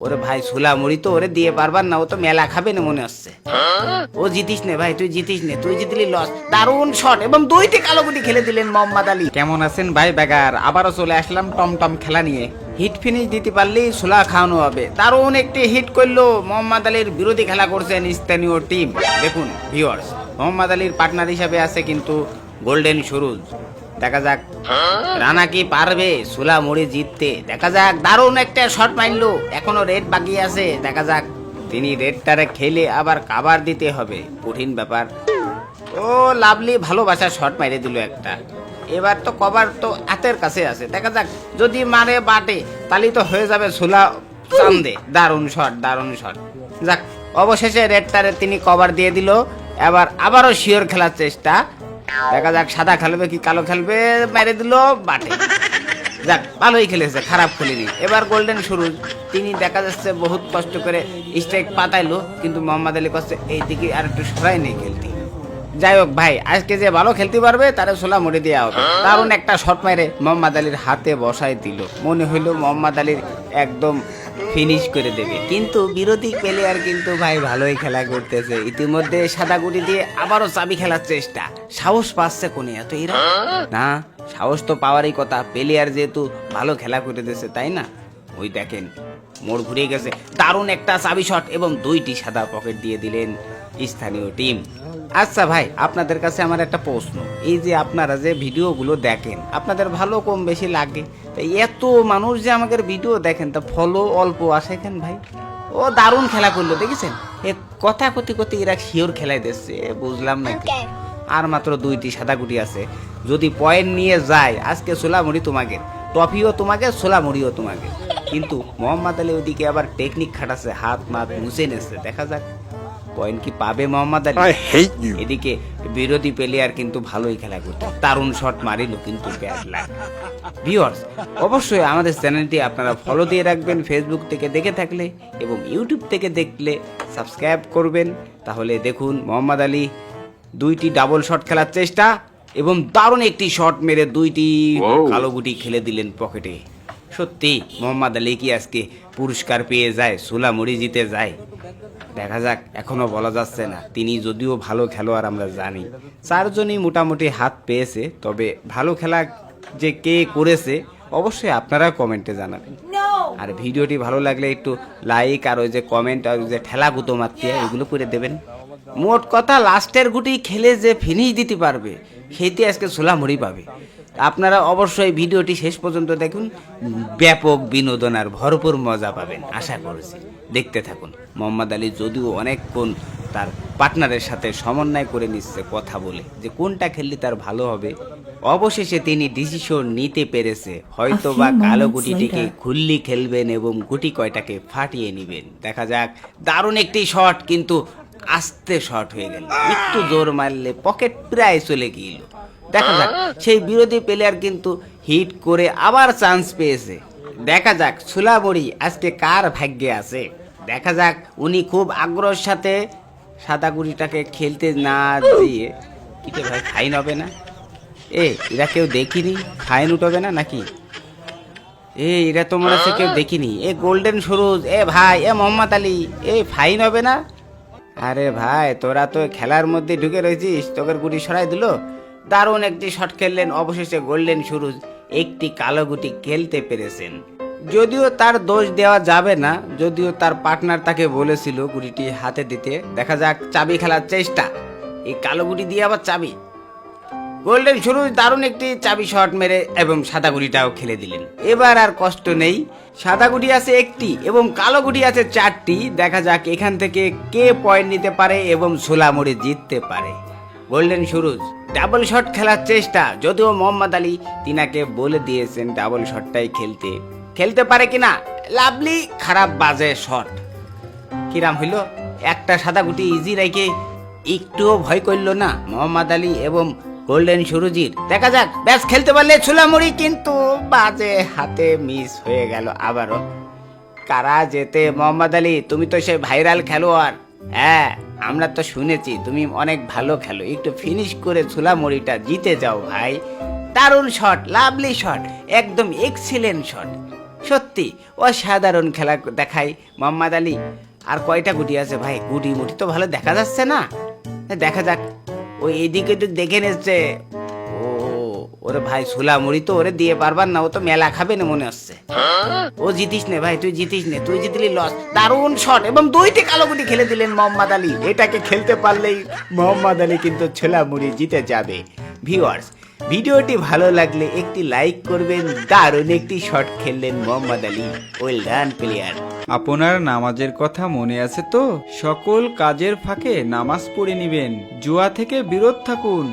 ওরে ভাই, সুলা মুড়ি তো ওরে দিয়ে পারবার না, ও তো মেলা খাবে না মনে হচ্ছে। ও জিতিস নে ভাই, তুই জিতিস নে, তুই জিতলি লস দারুণ শট এবং দুইটি কালো গুটি খেলে দিলেন মোহাম্মদ আলী। কেমন আছেন ভাই বেগার? আবারও চলে আসলাম টমটম খেলা নিয়ে। হিট ফিনিশ দিতে পারলেই সুলা খাওয়ানো হবে। দারুণ একটি হিট করল মোহাম্মদ আলীর বিরোধী খেলা করছেন স্থানীয় টিম দেখুন ভিউয়ার্স মোহাম্মদ আলীর পার্টনার হিসাবে আছে কিন্তু গোল্ডেন সুরুজ দেখা যাক। রানা কি পারবে? সুলা মুড়ি জিততে। দেখা যাক, দারুণ একটা শট মারলো। এখনও রেড বাকি আছে, দেখা যাক। তিনি রেডটারে খেলে আবার কাবার দিতে হবে। কঠিন ব্যাপার। ও লাভলি ভালোবাসা শট মাইরে দিল একটা। এবার তো কভার তো হাতের কাছে আছে। দেখা যাক, যদি মারে, বাটে, তাহলে তো হয়ে যাবে সুলা চান্দে। দারুণ শট দারুণ শট যাক, অবশেষে রেডটারে তিনি কভার দিয়ে দিল। এবার আবারও শিওর খেলার চেষ্টা। দেখা যাক সাদা খেলবে কি কালো খেলবে, মেরে দিল বাটে যাক, ভালোই খেলেছে, খারাপ খেলেনি। এবার গোল্ডেন শুরু। তিনি দেখা যাচ্ছে বহুত কষ্ট করে স্ট্রাইক পাতাইলো, কিন্তু মোহাম্মদ আলী কষ্ট এই দিকে আর একটু সরাই নেই খেলতে। যাই হোক ভাই, আজকে যে ভালো খেলতে পারবে, তারে সোলা মরে দেওয়া হবে দারুণ একটা শট মেরে মোহাম্মদ আলীর হাতে বসাই দিল। মনে হইল মোহাম্মদ আলীর একদম ফিনিশ করে দেবে। কিন্তু বিরোধী প্লেয়ার কিন্তু ভাই ভালোই খেলা করতেছে। ইতিমধ্যে সাদা গুটি দিয়ে আবারও চাবি খেলার চেষ্টা। সাহস পাচ্ছে কোনে এত এরা? না, সাহস তো পাওয়ারই কথা। প্লেয়ার যেহেতু ভালো খেলা করে দিয়েছে, তাই না? ওই দেখেন, মোড় ঘুরে গেছে। দারুণ একটা চাবি শট এবং দুইটি সাদা পকেট দিয়ে দিলেন স্থানীয় টিম আচ্ছা ভাই আপনাদের কাছে আমার একটা প্রশ্ন। এই যে আপনারা যে ভিডিওগুলো দেখেন আপনাদের ভালো কম বেশি লাগে? তা এত মানুষ যে আমাদের ভিডিও দেখেন তা ফলো অল্প আসে কেন ভাই? ও দারুণ খেলা করল দেখেছেন? এ কথা কতি কতি এরা শিওর খেলাই দিচ্ছে বুঝলাম না আর মাত্র দুইটি সাদা গুটি আছে। যদি পয়েন্ট নিয়ে যায় আজকে সোলামুড়ি তোমাকে। ট্রফিও তোমাকে সোলামুড়িও তোমাকে। কিন্তু মোহাম্মদ আলী ওদিকে আবার টেকনিক খাটাচ্ছে হাত মাত মুছে নেছে দেখা যাক। পয়েন্ট কি পাবে মোহাম্মদ আলী. এদিকে বিরোধী প্লেয়ার কিন্তু ভালোই খেলা করতো। দারুণ শট মারিল কিন্তু ব্যাড লাগ ভিউয়ার্স অবশ্যই আমাদের চ্যানেলটি আপনারা ফলো দিয়ে রাখবেন ফেসবুক থেকে দেখে থাকলে এবং ইউটিউব থেকে দেখলে সাবস্ক্রাইব করবেন। তাহলে দেখুন মোহাম্মদ আলী দুইটি ডাবল শট খেলার চেষ্টা এবং দারুণ একটি শট মেরে দুইটি কালো গুটি খেলে দিলেন পকেটে। সত্যি মোহাম্মদ আলী কি আজকে পুরস্কার পেয়ে যায় সুলামুড়ি জিতে যায়? দেখা যাক এখনও বলা যাচ্ছে না। তিনি যদিও ভালো খেলোয়াড় আমরা জানি। চারজনই মোটামুটি হাত পেয়েছে তবে ভালো খেলা যে কে করেছে অবশ্যই আপনারা কমেন্টে জানাবেন। আর ভিডিওটি ভালো লাগলে একটু লাইক আর ওই যে কমেন্ট আর ওই যে ঠেলা গুতো মারতে এগুলো করে দেবেন। মোট কথা লাস্টের গুটি খেলে যে ফিনিশ দিতে পারবে সেইটি আজকে সোলামুড়ি পাবে। আপনারা অবশ্যই ভিডিওটি শেষ পর্যন্ত দেখুন। ব্যাপক বিনোদন আর ভরপুর মজা পাবেন আশা করছি। দেখতে থাকুন। মোহাম্মদ আলী যদিও অনেকক্ষণ তার পার্টনারের সাথে সমন্বয় করে নিচ্ছে কথা বলে যে কোনটা খেললে তার ভালো হবে। অবশেষে তিনি ডিসিশন নিতে পেরেছে। হয়তো বা কালো গুটিটিকে. খুল্লি খেলবেন এবং গুটি কয়টাকে ফাটিয়ে নেবেন। দেখা যাক দারুণ একটি শট কিন্তু আস্তে শট হয়ে গেল। একটু জোর মারলে পকেট প্রায় চলে গিয়েল। দেখা যাক। সেই বিরোধী প্লেয়ার কিন্তু হিট করে আবার চান্স পেয়েছে। দেখা যাক সুলাবড়ি আজকে কার ভাগ্যে আছে? দেখা যাক উনি খুব আগ্রহের সাথে সাদা গুড়িটাকে খেলতে না দিয়ে কিটা ভাই ফাইন হবে না? এ এরা কেউ দেখিনি? ফাইন উঠবে না নাকি? এ এরা তো মনে হচ্ছে কেউ দেখিনি। এ গোল্ডেন সরুজ এ ভাই এ মোহাম্মদ আলী এ ফাইন হবে না? আরে ভাই তোরা তো খেলার মধ্যে ঢুকে রয়েছিস তোকের গুটি সরাই দিল? দারুণ একটি শট খেললেন, অবশেষে গোল্ডেন সুরুজ। একটি কালো গুটি খেলতে পেরেছেন। যদিও তার দোষ দেওয়া যাবে না, যদিও তার পার্টনার তাকে বলেছিল গুটিটি হাতে দিতে। দেখা যাক, চাবি খেলার চেষ্টা। এই কালো গুটি দিয়ে আবার চাবি। গোল্ডেন শুরু দারুণ একটি চাবি শট মেরে এবং সাদা গুটিটাও খেলে দিলেন। এবার আর কষ্ট নেই। সাদা গুটি আছে একটি এবং কালো গুটি আছে চারটি। দেখা যাক এখান থেকে কে পয়েন্ট নিতে পারে এবং সোলামুড়ি জিততে পারে। গোল্ডেন সুরুজ ডাবল শট খেলার চেষ্টা। যদিও মোহাম্মদ আলী তিনাকে বলে দিয়েছেন ডাবল শটটাই খেলতে। খেলতে পারে কিনা? লাভলি খারাপ বাজে শট কিরাম হইল? একটা সাদা গুটি ইজি রেখে একটুও ভয় করল না মোহাম্মদ আলী এবং গোল্ডেন সুরজির। দেখা যাক, ব্যাস, খেলতে পারলে ছুলামুড়ি কিন্তু বাজে হাতে মিস হয়ে গেল আবারও। কারা যেতে মোহাম্মদ আলী? তুমি তো সেই ভাইরাল খেলোয়াড়। হ্যাঁ আমরা তো শুনেছি তুমি অনেক ভালো খেলো। একটু ফিনিশ করে ছুলামুড়িটা জিতে যাও ভাই। দারুণ শট লাভলি শট একদম এক্সিলেন্ট শট সত্যি, অসাধারণ খেলা দেখায় মোহাম্মদ আলী। আর কয়টা গুটি আছে ভাই? গুটি মুটি তো ভালো দেখা যাচ্ছে না। দেখা যাক, ওই এদিকে তো দেখে নিচ্ছে ও ওরে ভাই সুলা মুড়ি তো ওরে দিয়ে পারবার না, ও তো মেলা খাবে না মনে হচ্ছে। ও জিতিস নে ভাই, তুই জিতিস নে, তুই জিতলি লস দারুণ শট এবং দুইটি কালো গুটি খেলে দিলেন মোহাম্মদ আলী। এটাকে খেলতে পারলেই মোহাম্মদ আলী কিন্তু ছোলা মুড়ি জিতে যাবে। ভিউয়ার্স ভিডিওটি ভালো লাগলে একটি লাইক করবেন, দারুণ একটি shot খেললেন Mohammad Ali. Well done player আপনার নামাজের কথা মনে আছে তো? সকল কাজের ফাঁকে নামাজ পড়ে নিবেন। জুয়া থেকে বিরত থাকুন।